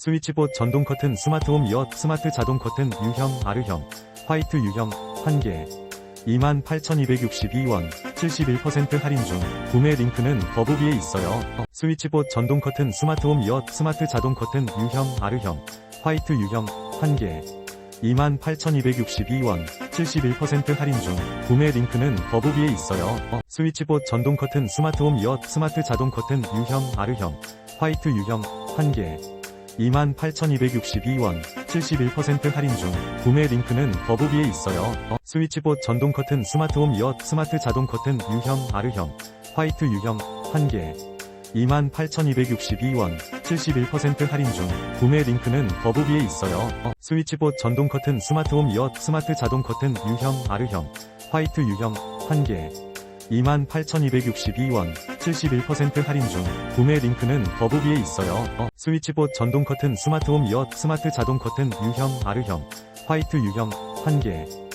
스위치봇 전동 커튼 스마트홈 이어 스마트 자동 커튼 U형 R형 화이트 U형 1개 28,262원 71% 할인 중 구매 링크는 더보기에 있어요. 스위치봇 전동 커튼 스마트홈 이어 스마트 자동 커튼 U형 R형 화이트 U형 1개 28,262원 71% 할인 중 구매 링크는 더보기에 있어요. 스위치봇 전동 커튼 스마트홈 이어 스마트 자동 커튼 U형 R형 화이트 U형 1개 28,262원 71% 할인 중 구매 링크는 더보기에 있어요. 스위치봇 전동 커튼 스마트홈 이어 스마트 자동 커튼 U형 R형 화이트 U형 1개 28,262원 71% 할인 중 구매 링크는 더보기에 있어요. 스위치봇 전동 커튼 스마트홈 이어 스마트 자동 커튼 U형 R형 화이트 U형 1개 28,262원 71% 할인 중 구매 링크는 더보기에 있어요. 스위치봇 전동 커튼 스마트홈 이어 스마트 자동 커튼 U형 R형 화이트 U형 1개